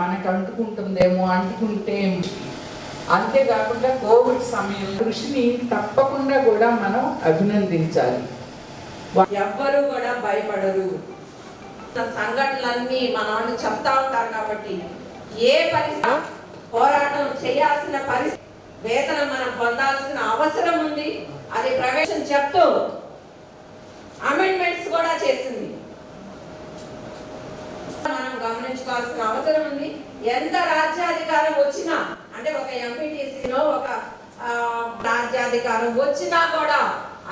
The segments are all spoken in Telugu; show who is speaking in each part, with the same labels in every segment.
Speaker 1: మనకు అంటుకుంటుందేమో అంటుకుంటే. అంతేకాకుండా కోవిడ్ సమయం కృషిని తప్పకుండా కూడా మనం అభినందించాలి.
Speaker 2: ఎవ్వరూ కూడా భయపడరు. సంఘటనలన్నీ మన వాళ్ళు చెప్తా ఉంటారు కాబట్టి ఏ పరిస్థితి పోరాటం చేయాల్సిన పరిస్థితి వేతనం మనం పొందాల్సిన అవసరం ఉంది. అది ప్రవేశం చెప్తూ అమెండ్మెంట్స్ కూడా చేసింది. మనం గమనించుకోవాల్సిన అవసరం ఉంది. ఎంత రాజ్యాధికారం వచ్చినా అంటే ఒక ఎంపీటీసీలో ఒక రాజ్యాధికారం వచ్చినా కూడా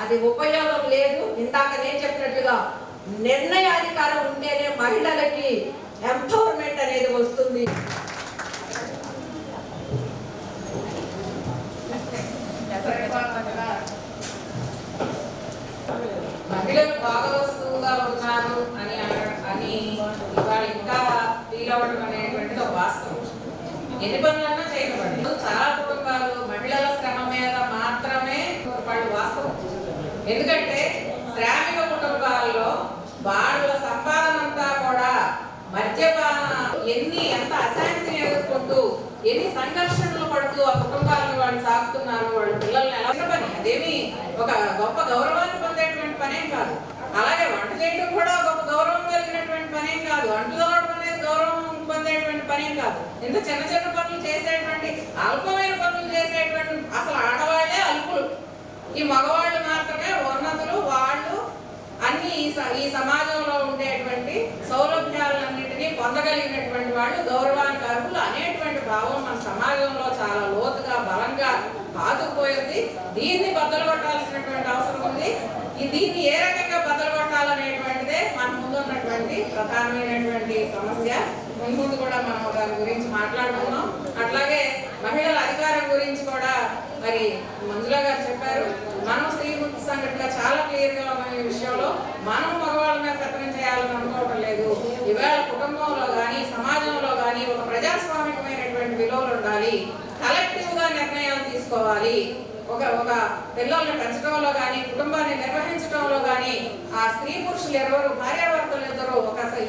Speaker 2: అది ఉపయోగం లేదు. ఇందాక నేను చెప్పినట్లుగా నిర్ణయాధికారం ఉంటేనే మహిళలకి ఎంపవర్మెంట్ అనేది వస్తుంది
Speaker 3: మహిళలు భాగవస్తువుగా ఉన్నారు అని అన- అని ఇవాళ ఇంకా ఫీల్ అవ్వడం అనేటువంటిది ఒక వాస్తవం. ఎన్ని పనులన్నా చేయబడి చాలా కుటుంబాలు మహిళల శ్రమ మీద మాత్రమే వాళ్ళు వాస్తవం. ఎందుకంటే శ్రామిక కుటుంబాల్లో వాళ్ళ సంపాదన అంతా కూడా మద్యపాన ఎన్ని ఎంత అశాంతిని ఎదుర్కొంటూ ఎన్ని సంఘర్షణలు పడుతూ ఆ కుటుంబాలను వాళ్ళు సాగుతున్నారు వాళ్ళ పిల్లల్ని ఎలా పని అదేమి ఒక గొప్ప గౌరవాన్ని పొందేటువంటి పనేం కాదు. అలాగే వంట చేయడం కూడా గొప్ప గౌరవం కలిగినటువంటి పనేం కాదు. వంటలో చేసేటువంటి పని కాదు. ఇంత చిన్న చిన్న పనులు చేసేటువంటి అల్పమైన పనులు చేసేటువంటి అసలు ఆడవాళ్ళే అల్పులు. ఈ మగవాళ్ళు మాత్రమే ఉన్నతులు వాళ్ళు అన్ని ఈ స- ఈ సమాజంలో ఉండేటువంటి సౌలభ్యాలన్నింటినీ పొందగలిగినటువంటి వాళ్ళు గౌరవానికి అర్హులు అనేటువంటి భావం మన సమాజంలో చాలా లోతుగా బలంగా పాతుకుపోయింది. దీన్ని బద్దలు కొట్టాల్సినటువంటి అవసరం ఉంది. ఈ దీన్ని ఏ రకంగా బద్దలు కొట్టాలనేటువంటిదే మన ముందు ఉన్నటువంటి ప్రధానమైనటువంటి సమస్య. ముందు ముందు కూడా మనం దాని గురించి మాట్లాడుకున్నాం అట్లాగే మహిళల అధికారం గురించి కూడా మరి మంజుల గారు చెప్పారు. మనం స్త్రీ ముక్తి సంఘటన చాలా క్లియర్గా ఉన్న ఈ విషయంలో. మనం మగవాళ్ళ మీద చేయాలని అనుకోవటం లేదు. ఇవాళ కుటుంబంలో కానీ సమాజంలో కానీ ఒక ప్రజాస్వామికమైనటువంటి విలువలు ఉండాలి. కలెక్టివ్గా నిర్ణయాలు తీసుకోవాలి. ఒక ఒక పిల్లల్ని పెంచడంలో కానీ కుటుంబాన్ని నిర్వహించడంలో కానీ ఆ స్త్రీ పురుషులు ఎవరు భార్యాభర్తలు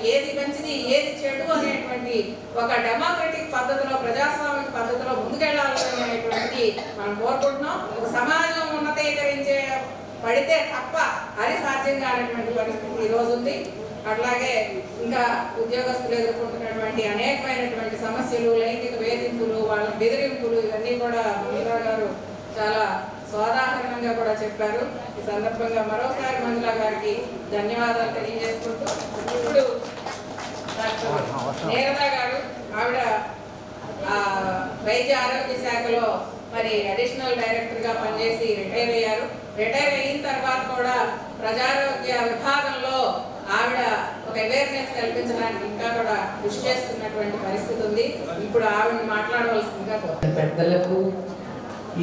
Speaker 3: ఏది మంచిది ఏది చెడు అనేటువంటి ఒక డెమోక్రటిక్ పద్ధతిలో ప్రజాస్వామిక పద్ధతిలో ముందుకెళ్ళాలనేటువంటి మనం కోరుకుంటున్నాం. ఒక సమాజం ఉన్నతీకరించే పడితే తప్ప అది సాధ్యం కానటువంటి పరిస్థితి ఈ రోజు ఉంది. అట్లాగే ఇంకా ఉద్యోగస్తులు ఎదుర్కొంటున్నటువంటి అనేకమైనటువంటి సమస్యలు లైంగిక వేధింపులు వాళ్ళ బెదిరింపులు ఇవన్నీ కూడా మంజులా గారు చాలా సోదాహరణంగా కూడా చెప్పారు. ఈ సందర్భంగా మరోసారి మంజులా గారికి ధన్యవాదాలు తెలియజేసుకుంటూ ఇప్పుడు నేరదా గారు ఆవిడ ఆ, వైద్య ఆరోగ్య శాఖలో మరి అడిషనల్ డైరెక్టర్గా పనిచేసి రిటైర్ అయ్యారు. రిటైర్ అయిన తర్వాత కూడా ప్రజారోగ్య విభాగంలో ఆవిడ ఒక అవేర్నెస్ కల్పించడానికి ఇంకా కూడా కృషి చేస్తున్నటువంటి పరిస్థితి ఉంది. ఇప్పుడు ఆవిడని మాట్లాడవలసిందిగా
Speaker 1: పెద్దలకు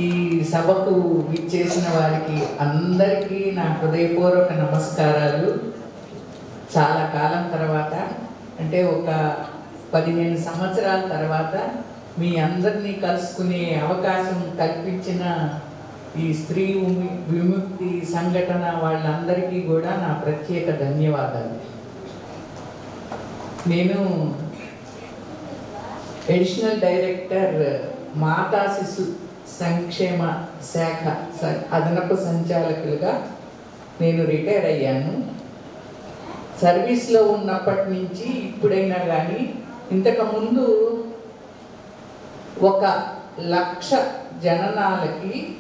Speaker 1: ఈ సభకు విచ్చేసిన వారికి అందరికీ నా హృదయపూర్వక నమస్కారాలు. చాలా కాలం తర్వాత అంటే ఒక పదిహేను సంవత్సరాల తర్వాత మీ అందరినీ కలుసుకునే అవకాశం కల్పించిన ఈ స్త్రీ విముక్తి సంఘటన వాళ్ళందరికీ కూడా నా ప్రత్యేక ధన్యవాదాలు. నేను అడిషనల్ డైరెక్టర్ మాతా శిశు సంక్షేమ శాఖ స- అదనపు సంచాలకులుగా నేను రిటైర్ అయ్యాను. సర్వీస్లో ఉన్నప్పటి నుంచి ఇప్పుడైనా కానీ ఇంతకుముందు ఒక లక్ష జననాలకి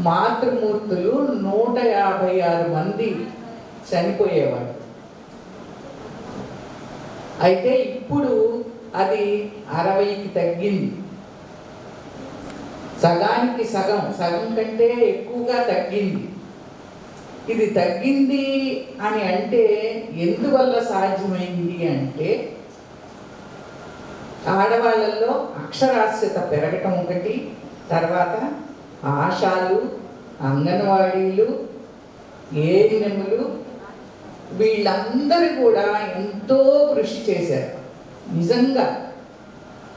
Speaker 1: మాతృమూర్తులు నూట యాభై ఆరు మంది చనిపోయేవాడు అయితే ఇప్పుడు అది అరవైకి తగ్గింది. సగానికి సగం సగం కంటే ఎక్కువగా తగ్గింది. ఇది తగ్గింది అని అంటే ఎందువల్ల సాధ్యమైంది అంటే ఆడవాళ్ళల్లో అక్షరాస్యత పెరగటం ఒకటి తర్వాత ఆశాలు అంగన్వాడీలు ఏఎన్ఎంలు వీళ్ళందరూ కూడా ఎంతో కృషి చేశారు. నిజంగా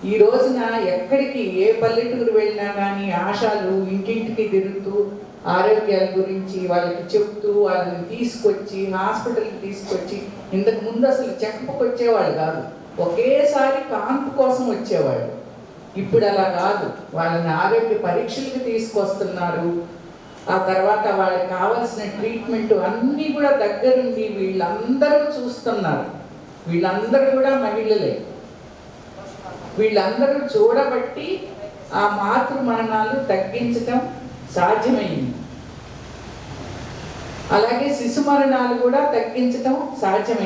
Speaker 1: ఈ రోజున ఎక్కడికి ఏ పల్లెటూరు వెళ్ళినా కానీ ఆశాలు ఇంటింటికి తిరుగుతూ ఆరోగ్యాల గురించి వాళ్ళకి చెప్తూ వాళ్ళని తీసుకొచ్చి హాస్పిటల్కి తీసుకొచ్చి ఇంతకు ముందు అసలు చెకప్కి వచ్చేవాళ్ళు కాదు. ఒకేసారి కాన్పు కోసం వచ్చేవాళ్ళు. ఇప్పుడు అలా కాదు. వాళ్ళని ఆరోగ్య పరీక్షలకు తీసుకొస్తున్నారు. ఆ తర్వాత వాళ్ళకి కావాల్సిన ట్రీట్మెంట్ అన్నీ కూడా దగ్గరుండి వీళ్ళందరూ చూస్తున్నారు. వీళ్ళందరూ కూడా మహిళలే. వీళ్ళందరూ చూడబట్టి ఆ మాతృ మరణాలు తగ్గించటం సాధ్యమైంది. అలాగే శిశు మరణాలు కూడా తగ్గించటం సాధ్యమైంది.